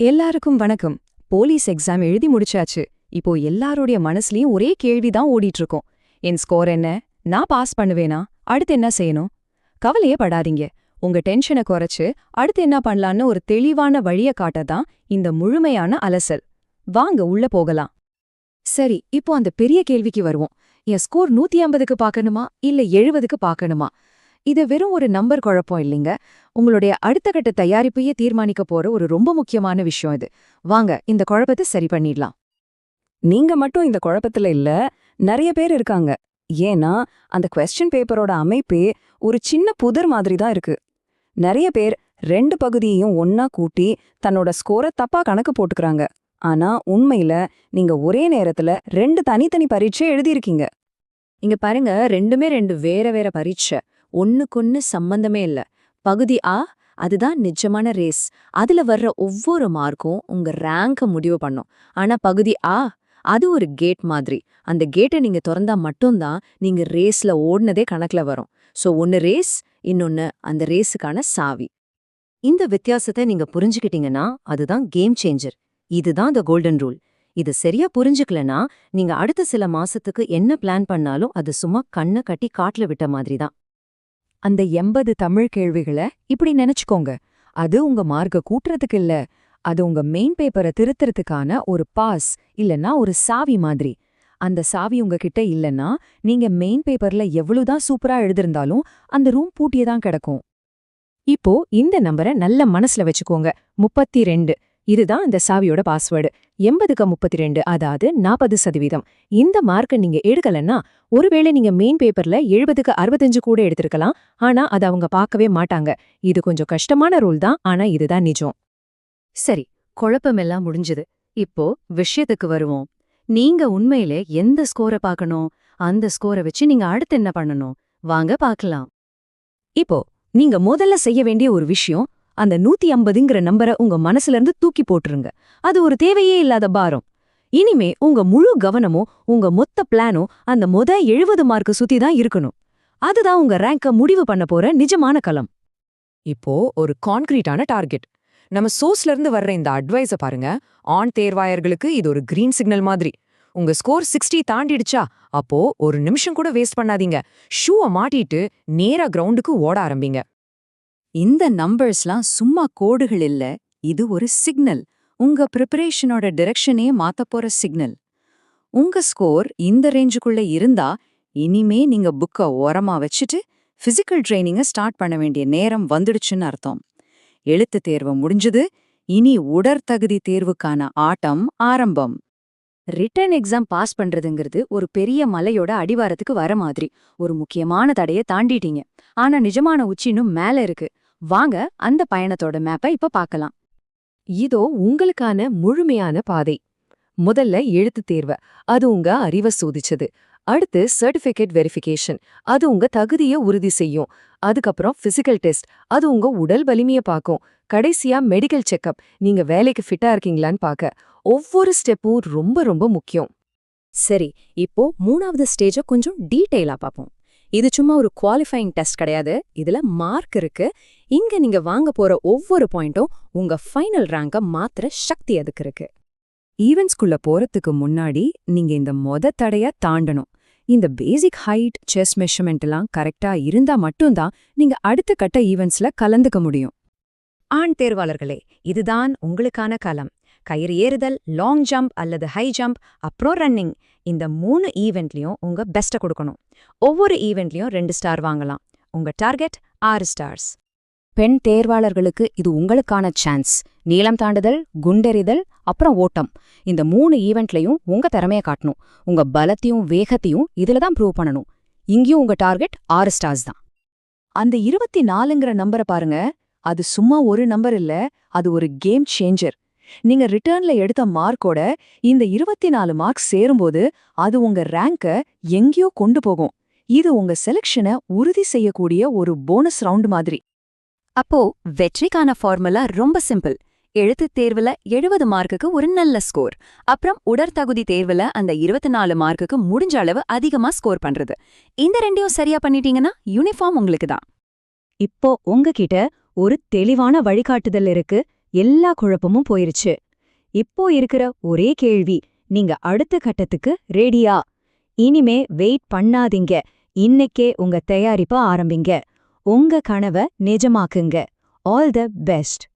எல்லாருக்கும் வணக்கம். Police exam எழுதி முடிச்சாச்சு. இப்போ எல்லாருடைய மனசுலயும் ஒரே கேள்விதான் ஓடிட்டு இருக்கோம் என் ஸ்கோர் என்ன? நான் பாஸ் பண்ணுவேனா? அடுத்து என்ன செய்யணும்? கவலையே படாதீங்க. உங்க டென்ஷனை குறைச்சு அடுத்து என்ன பண்ணலான்னு ஒரு தெளிவான வழிய காட்டதான் இந்த முழுமையான அலசல். வாங்க உள்ள போகலாம். சரி இப்போ அந்த பெரிய கேள்விக்கு வருவோம். என் ஸ்கோர் நூத்தி ஐம்பதுக்கு பாக்கணுமா இல்ல எழுபதுக்கு பாக்கணுமா இது வெறும் ஒரு நம்பர் குழப்பம் இல்லைங்க. உங்களுடைய அடுத்த கட்ட தயாரிப்பையே தீர்மானிக்க போற ஒரு ரொம்ப முக்கியமான விஷயம் இது. வாங்க இந்த குழப்பத்தை சரி பண்ணிடலாம். நீங்க மட்டும் இந்த குழப்பத்துல இல்ல நிறைய பேர் இருக்காங்க. ஏன்னா அந்த கொஸ்டின் பேப்பரோட அமைப்பே ஒரு சின்ன புதர் மாதிரி தான் இருக்கு. நிறைய பேர் ரெண்டு பகுதியையும் ஒன்னா கூட்டி தன்னோட ஸ்கோரை தப்பா கணக்கு போட்டுக்கறாங்க. ஆனா உண்மையில நீங்க ஒரே நேரத்துல ரெண்டு தனித்தனி பரீட்சை எழுதியிருக்கீங்க. இங்க பாருங்க ரெண்டுமே ரெண்டு வேற வேற பரீட்சை. ஒண்ணுக்கொன்னு சம்பந்தமே இல்ல. பகுதி ஆ அதுதான் நிஜமான ரேஸ் அதுல வர்ற ஒவ்வொரு மார்க்கும் உங்க ரேங்க முடிவு பண்ணும். ஆனா பகுதி ஆ அது ஒரு கேட் மாதிரி. அந்த கேட்டை நீங்க திறந்தா மட்டும்தான் நீங்க ரேஸ்ல ஓடுனதே கணக்குல வரும். சோ ஒன்னு ரேஸ் இன்னொன்னு அந்த ரேஸுக்கான சாவி. இந்த வித்தியாசத்தை நீங்க புரிஞ்சுக்கிட்டீங்கன்னா அதுதான் கேம் சேஞ்சர் இதுதான் த கோல்டன் ரூல் இது சரியா புரிஞ்சுக்கலனா நீங்க அடுத்த சில மாசத்துக்கு என்ன பிளான் பண்ணாலும் அது சும்மா கண்ணை கட்டி காட்டுல விட்ட மாதிரி தான் அந்த எண்பது தமிழ் கேள்விகளை இப்படி நினைச்சுக்கோங்க. அது உங்க மார்க்க கூட்டுறதுக்கு இல்ல. அது உங்க மெயின் பேப்பரை திருத்துறதுக்கான ஒரு பாஸ் இல்லனா ஒரு சாவி மாதிரி. அந்த சாவி உங்ககிட்ட இல்லனா நீங்க மெயின் பேப்பர்ல எவ்வளவுதான் சூப்பரா எழுதிருந்தாலும் அந்த ரூம் பூட்டியே தான் கிடக்கும். இப்போ இந்த நம்பரை நல்ல மனசுல வச்சுக்கோங்க. முப்பத்தி ரெண்டு. இதுதான் இந்த சாவியோட பாஸ்வேர்டு எண்பதுக்கு முப்பத்தி ரெண்டு அதாவது நாற்பது சதவீதம். இந்த மார்க்கை நீங்க எடுக்கலன்னா ஒருவேளை நீங்க மெயின் பேப்பர்ல எழுபதுக்கு அறுபத்தஞ்சு கூட எடுத்திருக்கலாம். ஆனா அது அவங்க பார்க்கவே மாட்டாங்க. இது கொஞ்சம் கஷ்டமான ரூல் தான். ஆனா இதுதான் நிஜம். சரி குழப்பமெல்லாம் முடிஞ்சது. இப்போ விஷயத்துக்கு வருவோம். நீங்க உண்மையிலே எந்த ஸ்கோரை பார்க்கணும்? அந்த ஸ்கோரை வச்சு நீங்க அடுத்து என்ன பண்ணணும்? வாங்க பார்க்கலாம். இப்போ நீங்க முதல்ல செய்ய வேண்டிய ஒரு விஷயம் அந்த நூத்தி ஐம்பதுங்கிற நம்பரை உங்க மனசுல இருந்து தூக்கி போட்டுருங்க. அது ஒரு தேவையே இல்லாத பாரம். இனிமே உங்க முழு கவனமும் உங்க மொத்த பிளானும் அந்த மொத எழுபது மார்க்கு சுத்தி தான் இருக்கணும். அதுதான் உங்க ரேங்க முடிவு பண்ண போற நிஜமான களம். இப்போ ஒரு கான்கிரீட்டான டார்கெட். நம்ம சோர்ஸ்ல இருந்து வர்ற இந்த அட்வைஸ பாருங்க. ஆண் தேர்வாயர்களுக்கு இது ஒரு கிரீன் சிக்னல் மாதிரி. உங்க ஸ்கோர் சிக்ஸ்டி தாண்டிடுச்சா அப்போ ஒரு நிமிஷம் கூட வேஸ்ட் பண்ணாதீங்க. ஷூவை மாட்டிட்டு நேரா கிரவுண்டுக்கு ஓட ஆரம்பிங்க. இந்த நம்பர்ஸ்லாம் சும்மா கோடுகள் இல்ல இது ஒரு சிக்னல் உங்க ப்ரிப்பரேஷனோட டிரெக்ஷனே மாத்த போற சிக்னல் உங்க ஸ்கோர் இந்த ரேஞ்சுக்குள்ள இருந்தா இனிமே நீங்க புக்க ஓரமா வச்சுட்டு ஃபிசிக்கல் ட்ரைனிங்கை ஸ்டார்ட் பண்ண வேண்டிய நேரம் வந்துடுச்சுன்னு அர்த்தம். எழுத்து தேர்வு முடிஞ்சது இனி உடற்தகுதி தேர்வுக்கான ஆட்டம் ஆரம்பம். ரிட்டர்ன் எக்ஸாம் பாஸ் பண்றதுங்கிறது ஒரு பெரிய மலையோட அடிவாரத்துக்கு வர மாதிரி. ஒரு முக்கியமான தடைய தாண்டிட்டீங்க. ஆனா நிஜமான உச்சினும் மேல இருக்கு. வாங்க அந்த பயணத்தோட மேப்பை இப்ப பார்க்கலாம். இதோ உங்களுக்கான முழுமையான பாதை. முதல்ல எழுத்துத் தேர்வு. அது உங்க அறிவை சோதிச்சது. அடுத்து சர்டிஃபிகேட் வெரிஃபிகேஷன் அது உங்க தகுதிய உறுதி செய்யும். அதுக்கப்புறம் பிசிக்கல் டெஸ்ட் அது உங்க உடல் வலிமைய பார்க்கும். கடைசியா மெடிக்கல் செக்கப் நீங்க வேலைக்கு ஃபிட்டா இருக்கீங்களான்னு பார்க்க. ஒவ்வொரு ஸ்டெப்பும் ரொம்ப ரொம்ப முக்கியம். சரி இப்போ மூணாவது ஸ்டேஜ கொஞ்சம் டீட்டெயிலாக பார்ப்போம். இது சும்மா ஒரு குவாலிஃபைங் டெஸ்ட் கிடையாது. இதுல மார்க் இருக்கு. இங்க நீங்க வாங்க போற ஒவ்வொரு பாயிண்ட்டும் உங்க ஃபைனல் ரேங்க மாத்திர சக்தி அதுக்கு இருக்கு. ஈவெண்ட்ஸ்குள்ள போறதுக்கு முன்னாடி நீங்க இந்த மொத தடைய தாண்டணும். இந்த பேசிக் ஹைட் செஸ் மெஷர்மெண்ட் எல்லாம் கரெக்டா இருந்தா மட்டும்தான் நீங்க அடுத்த கட்ட ஈவெண்ட்ஸ்ல கலந்துக்க முடியும். ஆண் தேர்வாளர்களே இதுதான் உங்களுக்கான கலம் கயிறு ஏறுதல் லாங் ஜம்ப் அல்லது ஹை ஜம்ப் அப்புறம் ரன்னிங் இந்த மூணு ஈவெண்ட்லயும் உங்க பெஸ்ட்டை கொடுக்கணும். ஒவ்வொரு ஈவெண்ட்லயும் ரெண்டு ஸ்டார் வாங்கலாம். உங்க டார்கெட் ஆறு ஸ்டார்ஸ் பெண் தேர்வாளர்களுக்கு இது உங்களுக்கான சான்ஸ் நீளம் தாண்டுதல் குண்டெறிதல் அப்புறம் ஓட்டம். இந்த மூணு ஈவெண்ட்லயும் உங்க திறமைய காட்டணும். உங்க பலத்தையும் வேகத்தையும் இதுல தான் ப்ரூவ் பண்ணணும். இங்கேயும் உங்க டார்கெட் ஆறு ஸ்டார்ஸ் தான். அந்த இருபத்தி நாலுங்கிற நம்பரை பாருங்க. அது சும்மா ஒரு நம்பர் இல்ல. அது ஒரு கேம் சேஞ்சர் நீங்க ரிட்டர்ன்ல எடுத்த மார்க்கோட இந்த இருபத்தி நாலு மார்க் சேரும்போது அது உங்க ரேங்க எங்கேயோ கொண்டு போகும். இது உங்க செலக்ஷனை உறுதி செய்யக்கூடிய ஒரு போனஸ் ரவுண்ட் மாதிரி. அப்போ வெற்றிக்கான ஃபார்முலா ரொம்ப சிம்பிள் எழுத்துத் தேர்வுல எழுபது மார்க்குக்கு ஒரு நல்ல ஸ்கோர் அப்புறம் உடற்தகுதி தேர்வுல அந்த இருபத்தி நாலு மார்க்குக்கு முடிஞ்ச அளவு அதிகமா ஸ்கோர் பண்றது. இந்த ரெண்டையும் சரியா பண்ணிட்டீங்கன்னா யூனிஃபார்ம் உங்களுக்கு தான் இப்போ உங்ககிட்ட ஒரு தெளிவான வழிகாட்டுதல் இருக்கு. எல்லா குழப்பமும் போயிருச்சு. இப்போ இருக்கிற ஒரே கேள்வி நீங்க அடுத்த கட்டத்துக்கு ரெடியா இனிமே வெயிட் பண்ணாதீங்க. இன்னைக்கே உங்க தயாரிப்ப ஆரம்பிங்க. உங்க கனவை நிஜமாக்குங்க. All the best